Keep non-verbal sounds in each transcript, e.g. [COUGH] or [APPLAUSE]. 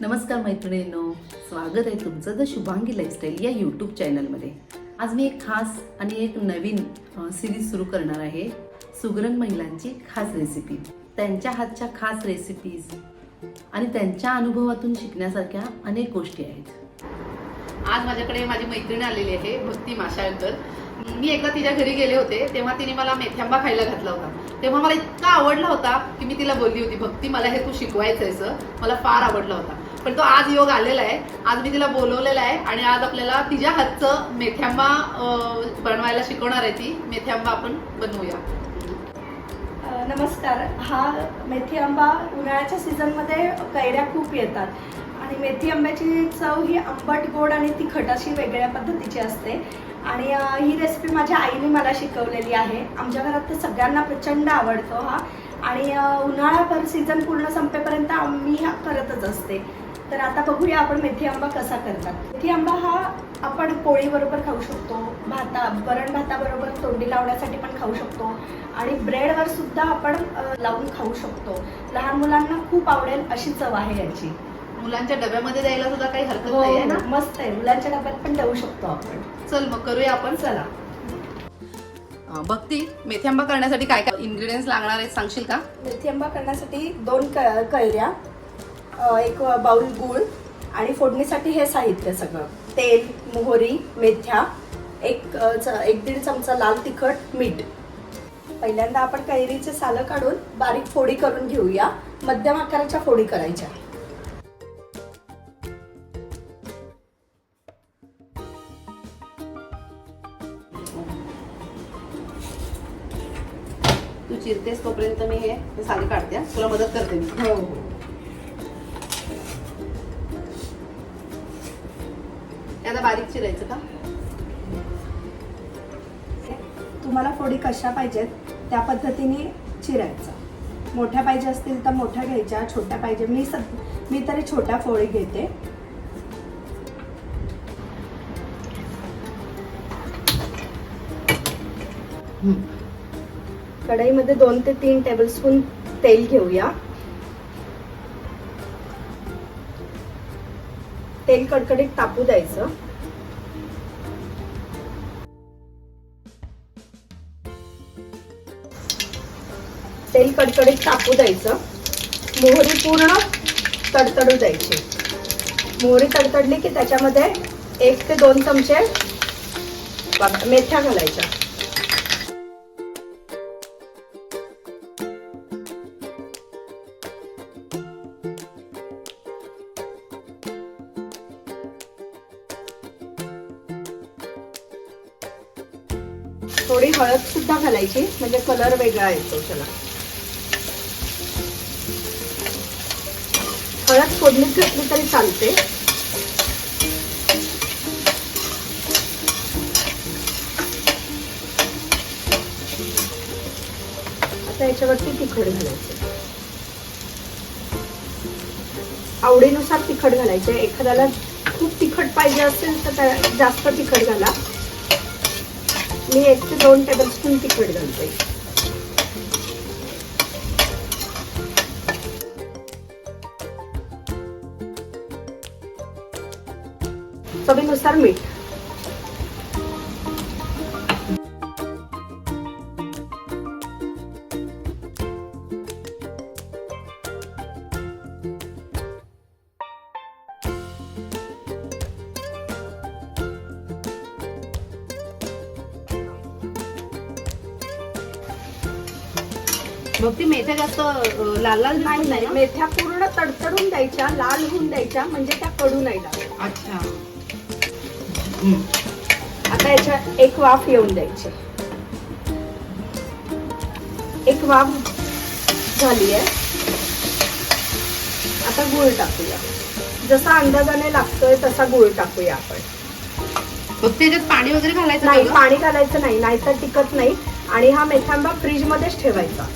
नमस्कार मैत्रिणींनो स्वागत आहे तुमचं द शुभांगी लाईफस्टाईल या यूट्यूब चॅनलमध्ये आज मी एक खास आणि एक नवीन सिरीज सुरू करणार आहे सुगरण महिलांची खास रेसिपी त्यांच्या हातच्या खास रेसिपीज आणि त्यांच्या अनुभवातून शिकण्यासारख्या अनेक गोष्टी आहेत. आज माझ्याकडे माझी मैत्रीण आलेली आहे भक्ती माशाळकर. मी एकदा तिच्या घरी गेले होते तेव्हा तिने मला मेथ्यांबा खायला घातला होता. तेव्हा मला इतका आवडला होता की मी तिला बोलली होती भक्ती मला हे तू शिकवायचं मला फार आवडला होता. पण तो आज योग आलेला आहे. आज मी तिला बोलवलेला आहे आणि आज आपल्याला तिच्या हातचं मेथ्यांबा बनवायला शिकवणार आहे ती. मेथ्यांबा आपण बनवूया. नमस्कार. हा मेथी आंबा उन्हाळ्याच्या सीझनमध्ये कैऱ्या खूप येतात. आणि मेथी आंब्याची चव ही आंबट गोड आणि तिखट अशी वेगळ्या पद्धतीची असते. आणि ही रेसिपी माझ्या आईने मला शिकवलेली आहे. आमच्या घरात तर सगळ्यांना प्रचंड आवडतो हा. आणि उन्हाळा पर सीझन पूर्ण संपेपर्यंत आम्ही हा करतच असते. तर आता बघूया आपण मेथी आंबा कसा करतात. मेथी आंबा हा आपण पोळीबरोबर खाऊ शकतो. भाता वरण भाताबरोबर तोंडी लावण्यासाठी पण खाऊ शकतो. आणि ब्रेडवर सुद्धा आपण लावून खाऊ शकतो. लहान मुलांना खूप आवडेल अशी चव आहे याची. मुलांच्या डब्यामध्ये द्यायला सुद्धा काही हरकत हो, नाही आहे ना? मस्त आहे. मुलांच्या डब्यात पण देऊ शकतो आपण. चल मग करूया आपण चला. भक्ती मेथ्यांबा करण्यासाठी काय काय इन्ग्रेडियंट्स लागणार आहेत सांगशील का? मेथी आंबा करण्यासाठी दोन क कैऱ्या अ, एक बाउल गूळ आणि फोडणीसाठी हे साहित्य सगळं. तेल मोहरी मेथ्या एक अ, च- एक दीड चमचा लाल तिखट मीठ. पहिल्यांदा आपण कैरीचे सालं काढून बारीक फोडी करून घेऊया. मध्यम आकाराच्या फोडी करायच्या. तू चिरतेस तोपर्यंत मी हे हे साली काढते. तुला मदत करते मी. हो. हे आता बारीक चिरायचं का? तुम्हाला फोडी कशा पाहिजेत त्या पद्धतीने चिरायचं. मोठ्या पाहिजे असतील तर मोठ्या घ्यायच्या छोट्या पाहिजे. मी सद मी तरी छोट्या फोडी घेते. कढईमध्ये दोन ते तीन टेबलस्पून तेल घेऊया. तेल कडकडीत तापू द्यायचं. तेल कडकडीत तापू द्यायचं. मोहरी पूर्ण तडतडू द्यायची. मोहरी तडतडली की त्याच्यामध्ये एक ते दोन चमचे मेथ्या घालायच्या. थोडी हळद सुद्धा घालायची म्हणजे कलर वेगळा येतो त्याला. हळद फोडणीत घातली तरी चालते. आता याच्यावरती तिखट घालायचं. आवडीनुसार तिखट घालायचे. एखाद्याला खूप तिखट पाहिजे असेल तर त्या- जास्त तिखट घाला. मी एक ते दोन टेबलस्पून तिखट घालते. चवीनुसार मीठ. मग ती मेथ्या जास्त लाल लाल नाही नाही? मेथ्या पूर्ण तडतडून द्यायच्या लाल होऊन द्यायच्या म्हणजे त्या कडू नाही लागत. अच्छा. आता याच्या एक वाफ येऊन द्यायची. एक वाफ झाली आहे. आता गुळ टाकूया. जसा अंदाजाने लागतोय तसा गुळ टाकूया आपण. मग त्याच्यात पाणी वगैरे घालायचं नाही? पाणी घालायचं नाही नाहीतर टिकत नाही. आणि हा मेथांबा फ्रीज मध्येच ठेवायचा.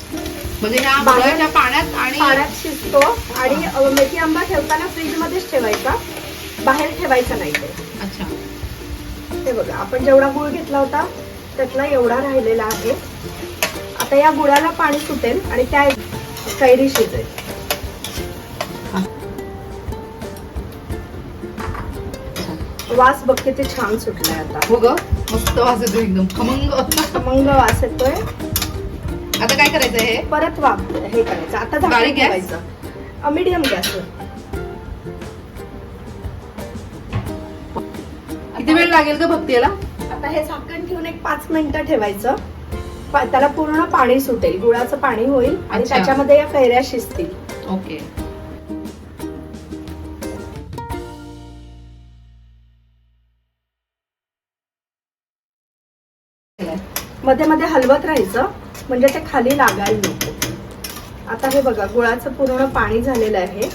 म्हणजे ह्या पाण्यात आणि पाण्यात शिजतो आणि मेथी आंबा ठेवताना फ्रीज मध्येच ठेवायचा. बाहेर ठेवायचा नाही ते. अच्छा. हे बघा आपण जेवढा गुळ घेतला होता त्यातला एवढा राहिलेला आहे. आता या गुळाला पाणी सुटेल आणि त्या कैरी शिजेल. वास बघ किती छान सुटलाय आता. हो ग? मस्त वास येतो एकदम. खमंग. मंग वास येतोय आता काय करायचं हे? परत वाप हे करायचं. आता बारीक गॅस? ठेवायचं. मीडियम गॅसवर किती वेळ लागेल का भक्ती याला आता हे झाकण ठेवून एक पाच मिनिटं ठेवायचं. त्याला पूर्ण पाणी सुटेल. गुळाचं पाणी होईल आणि. त्याच्यामध्ये या कैऱ्या शिजतील. ओके. मध्ये मध्ये हलवत राहायचं म्हणजे ते खाली लागायला नको. आता हे बघा गुळाचं पूर्ण पाणी झालेलं आहे.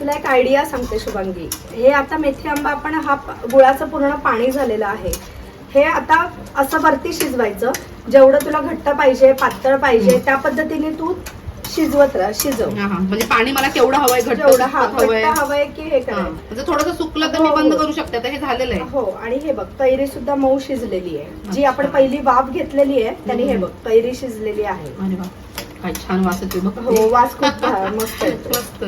तुला एक आयडिया सांगते शुभांगी. हे आता मेथी आंबा आपण हा गुळाचं पूर्ण पाणी झालेलं आहे. हे आता असं वरती शिजवायचं. जेवढं तुला घट्ट पाहिजे पातळ पाहिजे त्या पद्धतीने तू शिजवत राहा शिजव हा, हा. म्हणजे पाणी मला केवढं हवंय घट्ट जेवढं हा हवंय घट्ट हवंय की हे हा. करायचं म्हणजे थोडंसं सुकलं तर मी हो, बंद हो. करू शकते आता हे झालेलं आहे हो आणि हे बघ कैरी सुद्धा मऊ शिजलेली आहे जी अच्छा. आपण पहिली वाफ घेतलेली आहे त्याने हे. बघ कैरी शिजलेली आहे अरे वा काय छान वास येतोय बघ हो वास खूप भा- [LAUGHS] मस्त येतो मस्त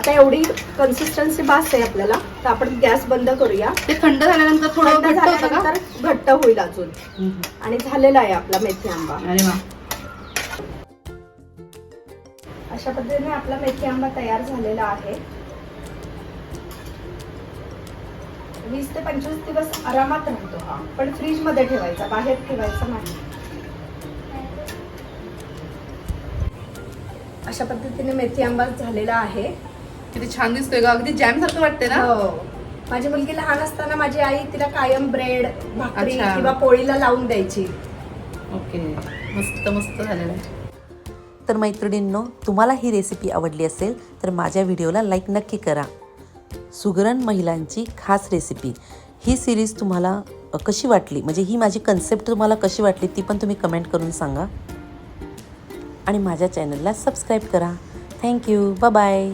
आता एवढी कन्सिस्टन्सी बास आहे आपल्याला तर आपण गॅस बंद करूया. ते थंड झाल्यानंतर थोडं थंड घट्ट होतं का? झाल्यानंतर घट्ट होईल अजून. हम्म. आणि झालेला आहे आपला मेथी आंबा. अरे वा. अशा पद्धतीने आपला मेथी आंबा तयार झालेला आहे. वीस ते पंचवीस दिवस आरामात राहतो हा. पण फ्रीजमध्ये ठेवायचा बाहेर ठेवायचा नाही. अशा पद्धतीने मेथी आंबा झालेला आहे. किती छान दिसतोय का अगदी जॅम सारखं वाटतंय ना? हो. माझी मुलगी लहान असताना माझी आई तिला कायम ब्रेड भाकरी अच्छा. किंवा पोळीला लावून द्यायची. ओके. मस्त मस्त झालेलं. आहे तर मैत्रिणींनो तुम्हाला ही रेसिपी आवडली असेल तर माझ्या व्हिडिओला लाईक नक्की करा. सुगरण महिलांची खास रेसिपी ही सिरीज तुम्हाला अ, कशी वाटली? म्हणजे ही माझी कन्सेप्ट तुम्हाला कशी वाटली ती पण तुम्ही कमेंट करून सांगा. आणि माझ्या चॅनलला सबस्क्राईब करा. Thank you bye